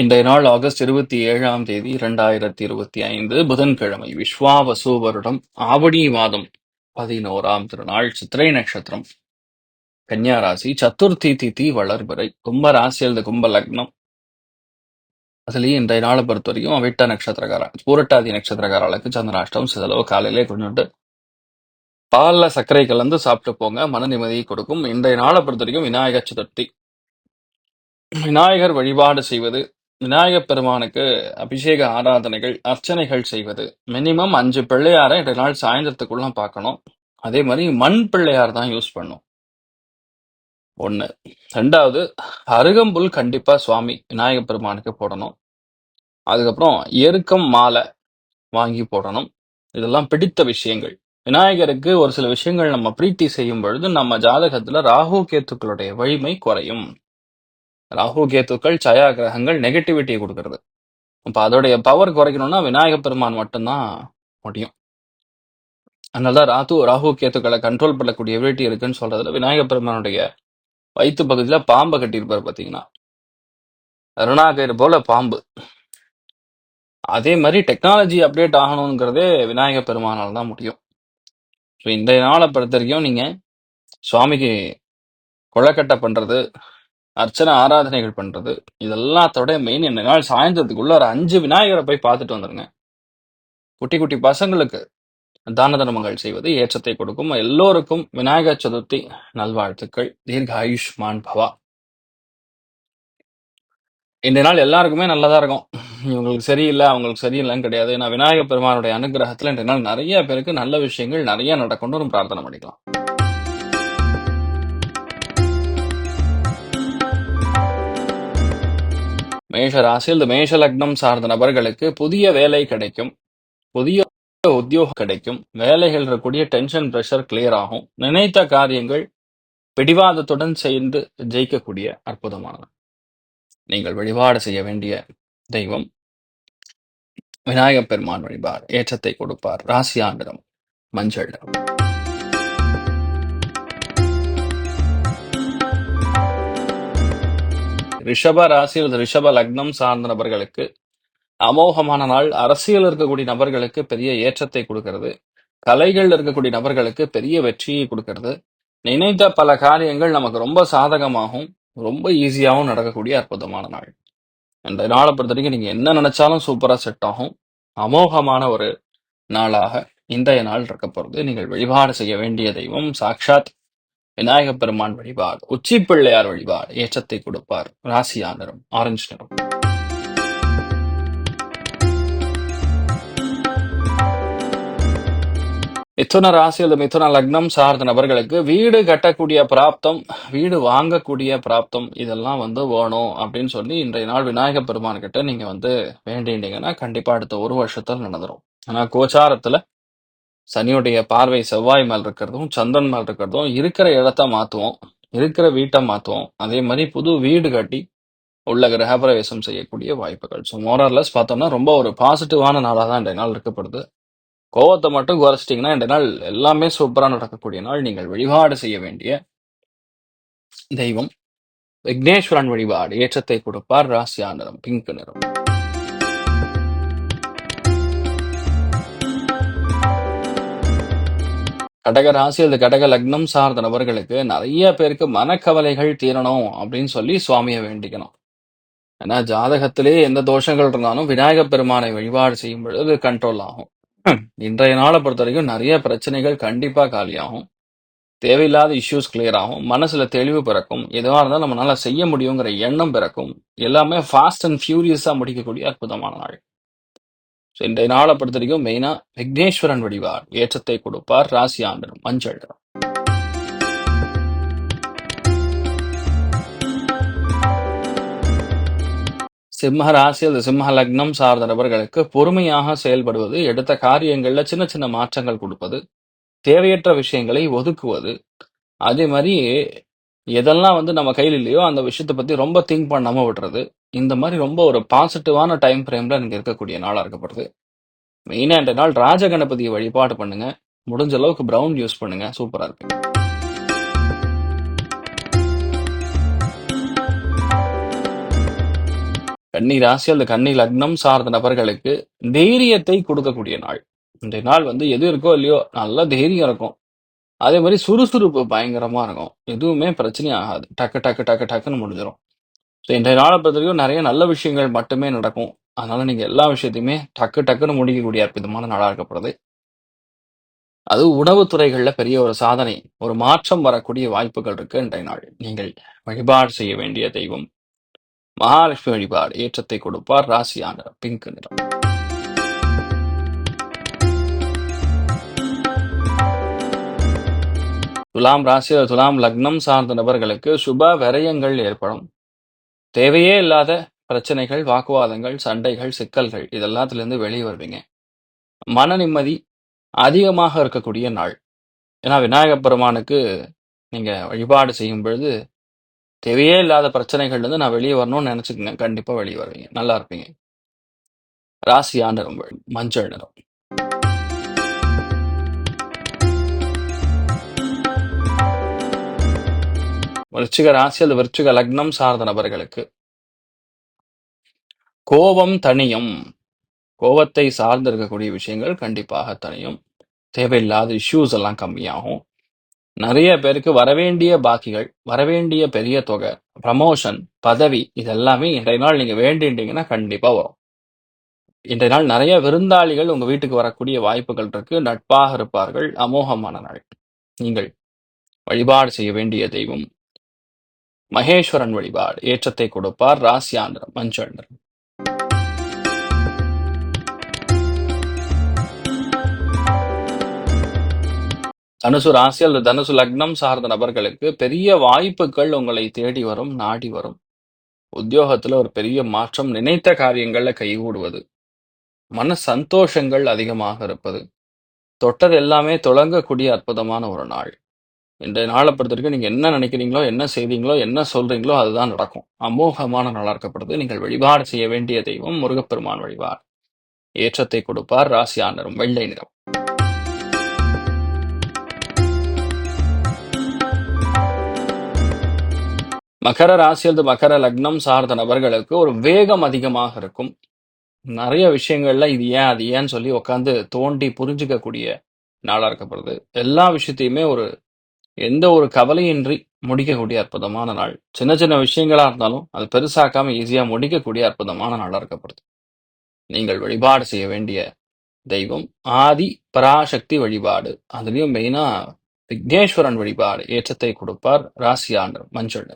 இன்றைய நாள் ஆகஸ்ட் இருபத்தி ஏழாம் தேதி இரண்டாயிரத்தி இருபத்தி ஐந்து புதன்கிழமை விஸ்வாவசு வருடம் ஆவணி மாதம் பதினோராம் திருநாள் சித்திரை நட்சத்திரம். கன்னியா ராசி சதுர்த்தி திதி வளர்பிறை கும்ப ராசி அல்லது கும்ப லக்னம். அதுலயும் இன்றைய நாளை பொறுத்த வரைக்கும் அவிட்ட நட்சத்திரக்கார பூரட்டாதி நட்சத்திரக்காரர்களுக்கு சந்திராஷ்டம் சிதளவு காலையிலே கொண்டு பாலில் சர்க்கரை கலந்து சாப்பிட்டு போங்க மன நிம்மதியை கொடுக்கும். இன்றைய நாளை பொறுத்த வரைக்கும் விநாயகர் சதுர்த்தி. விநாயகர் வழிபாடு செய்வது விநாயகப் பெருமானுக்கு அபிஷேக ஆராதனைகள் அர்ச்சனைகள் செய்வது. மினிமம் அஞ்சு பிள்ளையாரை ரெண்டு நாள் சாயந்தரத்துக்குள்ள பார்க்கணும். அதே மாதிரி மண் பிள்ளையார் தான் யூஸ் பண்ணும். ஒண்ணு. ரெண்டாவது அருகம்புல் கண்டிப்பா சுவாமி விநாயகப் பெருமானுக்கு போடணும். அதுக்கப்புறம் எருக்கம் மாலை வாங்கி போடணும். இதெல்லாம் பிடித்த விஷயங்கள். விநாயகருக்கு ஒரு சில விஷயங்கள் நம்ம பிரீத்தி செய்யும் பொழுது நம்ம ஜாதகத்துல ராகு கேத்துக்களுடைய வலிமை குறையும். ராகு கேத்துக்கள் சயா கிரகங்கள் நெகட்டிவிட்டியை கொடுக்கறது. அப்போ அதோடைய பவர் குறைக்கணும்னா விநாயகப் பெருமான் மட்டும்தான் முடியும். அதனாலதான் ராகு ராகு கேத்துக்களை கண்ட்ரோல் பண்ணக்கூடிய எபிலிட்டி இருக்குன்னு சொல்றதுல விநாயகப் பெருமானுடைய வயிற்று பகுதியில பாம்பை கட்டியிருப்பார் பாத்தீங்கன்னா. அருணாகர் போல பாம்பு. அதே மாதிரி டெக்னாலஜி அப்டேட் ஆகணுங்கிறதே விநாயகப் பெருமானால் தான் முடியும். ஸோ இந்த நாளை பொறுத்த வரைக்கும் நீங்க சுவாமிக்கு கொழக்கட்டை பண்றது அர்ச்சனை ஆராதனைகள் பண்றது இதெல்லாத்தோட மெயின் இந்த நாள் சாயந்தரத்துக்குள்ள ஒரு அஞ்சு விநாயகரை போய் பார்த்துட்டு வந்துடுங்க குட்டி குட்டி பசங்களுக்கு தான தர்மங்கள் செய்வது ஏற்றத்தை கொடுக்கும். எல்லோருக்கும் விநாயகர் சதுர்த்தி நல்வாழ்த்துக்கள். தீர்க்க ஆயுஷ்மான் பவா. இந்த நாள் எல்லாருக்குமே நல்லதா இருக்கும். இவங்களுக்கு சரியில்லை அவங்களுக்கு சரியில்லைன்னு கிடையாது. ஏன்னா விநாயகர் பெருமானுடைய அனுகிரகத்தில் இந்த நாள் நிறைய பேருக்கு நல்ல விஷயங்கள் நிறைய நடக்கணும்னு ஒரு பிரார்த்தனை பண்ணிக்கலாம். மேஷ ராசி இந்த மேஷ லக்னம் சார்ந்த நபர்களுக்கு புதிய வேலை கிடைக்கும். புதிய உத்தியோகம் கிடைக்கும். வேலைகள் இருக்கக்கூடிய டென்ஷன் பிரஷர் கிளியர் ஆகும். நினைத்த காரியங்கள் பிடிவாதத்துடன் சேர்ந்து ஜெயிக்கக்கூடிய அற்புதமானது நீங்கள் வழிபாடு செய்ய வேண்டிய தெய்வம். விநாயகப் பெருமான் வழிபார் ஏற்றத்தை கொடுப்பார். ராசியா நிறம் மஞ்சள் நிறம். ரிஷப ராசி அல்லது ரிஷப லக்னம் சார்ந்த நபர்களுக்கு அமோகமான நாள். அரசியல் இருக்கக்கூடிய நபர்களுக்கு பெரிய ஏற்றத்தை கொடுக்கிறது. கலைகள் இருக்கக்கூடிய நபர்களுக்கு பெரிய வெற்றியை கொடுக்கிறது. நினைத்த பல காரியங்கள் நமக்கு ரொம்ப சாதகமாகவும் ரொம்ப ஈஸியாகவும் நடக்கக்கூடிய அற்புதமான நாள். இந்த நாளை பொறுத்த வரைக்கும் நீங்க என்ன நினைச்சாலும் சூப்பரா செட் ஆகும். அமோகமான ஒரு நாளாக இன்றைய நாள் இருக்க போகிறது நீங்கள் வழிபாடு செய்ய வேண்டிய தெய்வம். சாக்ஷாத் விநாயக பெருமான் வழிபாடு உச்சி பிள்ளையார் வழிபாடு ஏற்றத்தை கொடுப்பார் ராசியா நிறம் ஆரஞ்சு நிறம் மிதுன ராசி அல்லது மிதுன லக்னம் சார்ந்த நபர்களுக்கு வீடு கட்டக்கூடிய பிராப்தம் வீடு வாங்கக்கூடிய பிராப்தம் இதெல்லாம் வந்து வேணும் அப்படின்னு சொல்லி இன்றைய நாள் விநாயகப் பெருமான் கிட்ட நீங்க வந்து வேண்டிட்டீங்கன்னா கண்டிப்பா அடுத்த ஒரு வருஷத்துல நடந்துரும். ஆனா கோச்சாரத்துல சனியுடைய பார்வை செவ்வாய் மேல் இருக்கிறதும் சந்திரன் மேல் இருக்கிறதும் இருக்கிற இடத்த மாற்றுவோம் இருக்கிற வீட்டை மாற்றுவோம் அதே மாதிரி புது வீடு கட்டி உள்ள கிரகப்பிரவேசம் செய்யக்கூடிய வாய்ப்புகள். ஸோ மோரர்லெஸ் பார்த்தோம்னா ரொம்ப ஒரு பாசிட்டிவான நாளாக தான் இந்த நாள் இருக்கப்படுது. கோவத்தை மட்டும் குறைச்சிட்டிங்கன்னா இந்த நாள் எல்லாமே சூப்பராக நடக்கக்கூடிய நாள். நீங்கள் வழிபாடு செய்ய வேண்டிய தெய்வம். விக்னேஸ்வரன் வழிபாடு ஏற்றத்தை கொடுப்பார். ராசியா நிறம் பிங்க் நிறம். கடக ராசி அல்லது கடக லக்னம் சார்ந்த நபர்களுக்கு நிறைய பேருக்கு மனக்கவலைகள் தீரணும் அப்படின்னு சொல்லி சுவாமியை வேண்டிக்கணும். ஏன்னா ஜாதகத்திலே எந்த தோஷங்கள் இருந்தாலும் விநாயக பெருமானை வழிபாடு செய்யும் பொழுது கண்ட்ரோல் ஆகும். இன்றைய நாளை பொறுத்த வரைக்கும் நிறைய பிரச்சனைகள் கண்டிப்பா காலியாகும். தேவையில்லாத இஷ்யூஸ் கிளியர் ஆகும். மனசுல தெளிவு பிறக்கும். எதுவாக இருந்தாலும் நம்மளால செய்ய முடியுங்கிற எண்ணம் பிறக்கும். எல்லாமே ஃபாஸ்ட் அண்ட் ஃபியூரியஸா முடிக்கக்கூடிய அற்புதமான நாள். So, நாளை பொறுத்த வரைக்கும் மெயினா விக்னேஸ்வரன் வடிவார் ஏற்றத்தை கொடுப்பார் ராசி ஆண்டனும் மஞ்சள் நிறம். சிம்ம ராசி அல்லது சிம்ம லக்னம் சார்ந்த நபர்களுக்கு பொறுமையாக செயல்படுவது எடுத்த காரியங்கள்ல சின்ன சின்ன மாற்றங்கள் கொடுப்பது தேவையற்ற விஷயங்களை ஒதுக்குவது அதே மாதிரி எதெல்லாம் வந்து நம்ம கையில் இல்லையோ அந்த விஷயத்தை பத்தி ரொம்ப திங்க் பண்ணாம விடுறது. இந்த மாதிரி ரொம்ப ஒரு பாசிட்டிவான டைம் ஃப்ரேம்ல நீங்க இருக்கக்கூடிய நாளா இருக்கப்படுது. மெயினா இந்த நாள் ராஜ கணபதியை வழிபாடு பண்ணுங்க. முடிஞ்ச அளவுக்கு ப்ரௌன் யூஸ் பண்ணுங்க. சூப்பரா இருக்கு. கன்னி ராசி அல்லது கன்னி லக்னம் சார்ந்த நபர்களுக்கு தைரியத்தை கொடுக்கக்கூடிய நாள். இந்த நாள் வந்து எது இருக்கோ இல்லையோ நல்ல தைரியம் இருக்கும். அதே மாதிரி சுறுசுறுப்பு பயங்கரமா இருக்கும். எதுவுமே பிரச்சனை ஆகாது டக்கு டக்கு டக்கு டக்குன்னு முடிஞ்சிடும் ஸோ இன்றைய நாளை பொறுத்த வரைக்கும் நிறைய நல்ல விஷயங்கள் மட்டுமே நடக்கும். அதனால நீங்க எல்லா விஷயத்தையுமே டக்கு டக்குன்னு முடிக்கக்கூடிய அற்புதமான நாளா இருக்கப்படுது. அது உணவுத் துறைகள்ல பெரிய ஒரு சாதனை. ஒரு மாற்றம் வரக்கூடிய வாய்ப்புகள் இருக்கு இன்றைய நாள் நீங்கள் வழிபாடு செய்ய வேண்டிய தெய்வம். மகாலட்சுமி வழிபாடு ஏற்றத்தை கொடுப்பார். ராசி ஆண்டர் பிங்க் நிறம். துலாம் ராசி அல்லது துலாம் லக்னம் சார்ந்த நபர்களுக்கு சுப விரயங்கள் ஏற்படும். தேவையே இல்லாத பிரச்சனைகள் வாக்குவாதங்கள் சண்டைகள் சிக்கல்கள் இதெல்லாத்துலேருந்து வெளியே வருவீங்க. மன நிம்மதி அதிகமாக இருக்கக்கூடிய நாள். ஏன்னா விநாயகப் பெருமானுக்கு நீங்கள் வழிபாடு செய்யும் பொழுது தேவையே இல்லாத பிரச்சனைகள்லேருந்து நான் வெளியே வரணும்னு நினைச்சுக்கங்க. கண்டிப்பாக வெளியே வருவீங்க. நல்லா இருப்பீங்க. ராசியான நிறம் மஞ்சள் நிறம். விருச்சிக ராசி அல்லது விருச்சிக லக்னம் சார்ந்த நபர்களுக்கு கோபம் தனியும் கோபத்தை சார்ந்து இருக்கக்கூடிய விஷயங்கள் கண்டிப்பாக தனியும் தேவையில்லாத இஷ்யூஸ் எல்லாம் கம்மியாகும். நிறைய பேருக்கு வரவேண்டிய பாக்கிகள் வரவேண்டிய பெரிய தொகை ப்ரமோஷன் பதவி இதெல்லாமே இன்றைய நாள் நீங்க வேண்டிட்டீங்கன்னா கண்டிப்பா வரும். இன்றைய நாள் நிறைய விருந்தாளிகள் உங்க வீட்டுக்கு வரக்கூடிய வாய்ப்புகள் இருக்கு. நட்பாக இருப்பார்கள். அமோகமான நாள். நீங்கள் வழிபாடு செய்ய வேண்டிய தெய்வம். மகேஸ்வரன் வழிபாடு. ஏற்றத்தை கொடுப்பார் ராசியாந்திரம் மஞ்சள் நிறம் தனுசு ராசி அல்லது தனுசு லக்னம் சார்ந்த நபர்களுக்கு பெரிய வாய்ப்புகள் உங்களை தேடி வரும் நாடி வரும். உத்தியோகத்துல ஒரு பெரிய மாற்றம் நினைத்த காரியங்கள்ல கைகூடுவது. மன சந்தோஷங்கள் அதிகமாக இருப்பது. தொட்டது எல்லாமே தொடங்கக்கூடிய அற்புதமான ஒரு நாள். இன்றைய நாளை பொறுத்த வரைக்கும் நீங்க என்ன நினைக்கிறீங்களோ என்ன செய்தீங்களோ என்ன சொல்றீங்களோ அதுதான் நடக்கும். அமோகமான நாளா இருக்கப்படுது நீங்கள் வழிபாடு செய்ய வேண்டிய தெய்வம் முருகப்பெருமான் வழிபாடு. ஏற்றத்தை கொடுப்பார் ராசி ஆண்டரும் வெள்ளை நிறம். மகர ராசி அல்லது மகர லக்னம் சார்ந்த நபர்களுக்கு ஒரு வேகம் அதிகமாக இருக்கும். நிறைய விஷயங்கள்ல இது ஏன் அது ஏன்னு சொல்லி உட்காந்து தோண்டி புரிஞ்சுக்கக்கூடிய நாளா இருக்கப்படுது எல்லா விஷயத்தையுமே ஒரு எந்த ஒரு கவலையின்றி முடிக்கக்கூடிய அற்புதமான நாள். சின்ன சின்ன விஷயங்களா இருந்தாலும் அது பெருசாக்காம ஈஸியா முடிக்கக்கூடிய அற்புதமான நாளா இருக்கப்படுது. நீங்கள் வழிபாடு செய்ய வேண்டிய தெய்வம் ஆதி பராசக்தி வழிபாடு. அதுலயும் மெயினா விக்னேஸ்வரன் வழிபாடு. ஏற்றத்தை கொடுப்பார் ராசி ஆண்டர் மஞ்சள்.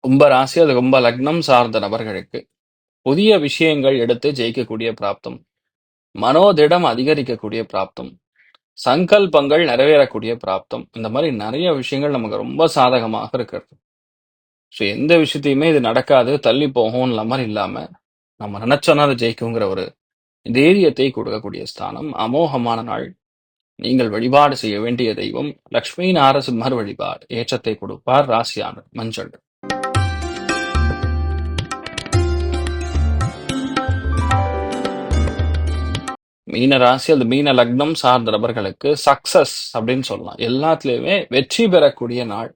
ரொம்ப ராசி அது ரொம்ப லக்னம் சார்ந்த நபர்களுக்கு புதிய விஷயங்கள் எடுத்து ஜெயிக்கக்கூடிய பிராப்தம். மனோதிடம் அதிகரிக்கக்கூடிய பிராப்தம். சங்கல்பங்கள் நிறைவேறக்கூடிய பிராப்தம். இந்த மாதிரி நிறைய விஷயங்கள் நமக்கு ரொம்ப சாதகமாக இருக்கிறது. ஸோ எந்த விஷயத்தையுமே இது நடக்காது தள்ளி போகும்ல மாதிரி இல்லாம நம்ம நினைச்சோன்னா அதை ஜெயிக்குங்கிற ஒரு தைரியத்தை கொடுக்கக்கூடிய ஸ்தானம். அமோகமான நாள். நீங்கள் வழிபாடு செய்ய வேண்டிய தெய்வம். லக்ஷ்மி நாரசிம்மர் வழிபாடு. ஏற்றத்தை கொடுப்பார் ராசியான மஞ்சள். மீன ராசி அல்லது மீன லக்னம் சார்ந்த நபர்களுக்கு சக்சஸ் அப்படின்னு சொல்லலாம். எல்லாத்துலயுமே வெற்றி பெறக்கூடிய நாள்.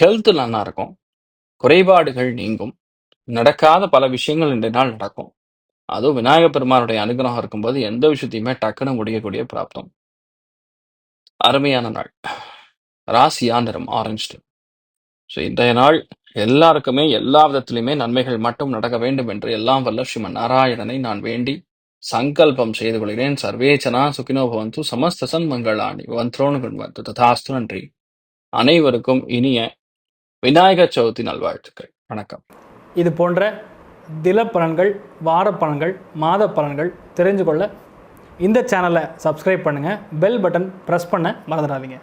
ஹெல்த் நல்லா இருக்கும். குறைபாடுகள் நீங்கும். நடக்காத பல விஷயங்கள் இன்றைய நாள் நடக்கும். அதுவும் விநாயகப் பெருமானுடைய அனுகிரகம் இருக்கும்போது எந்த விஷயத்தையுமே டக்குன்னு முடியக்கூடிய பிராப்தம். அருமையான நாள். ராசியா நிறம் ஆரஞ்சு ஸோ இன்றைய நாள் எல்லாருக்குமே எல்லா விதத்திலையுமே நன்மைகள் மட்டும் நடக்க வேண்டும் என்று எல்லாம் வல்ல ஸ்ரீமன் நாராயணனை நான் வேண்டி சங்கல்பம் செய்து கொள்கிறேன். சர்வேச்சனா சுகினோ பவந்து சமஸ்த சன்மங்களாணி வந்த்ரோணு கண்வந்து ததாஸ்து நன்றி. அனைவருக்கும் இனிய விநாயகர் சதுர்த்தி நல்வாழ்த்துக்கள். வணக்கம். இது போன்ற தில பலன்கள் வார பலன்கள் மாத பலன்கள் தெரிஞ்சு கொள்ள இந்த சேனலை சப்ஸ்கிரைப் பண்ணுங்கள் பெல் பட்டன் ப்ரெஸ் பண்ண மறந்துடாதீங்க.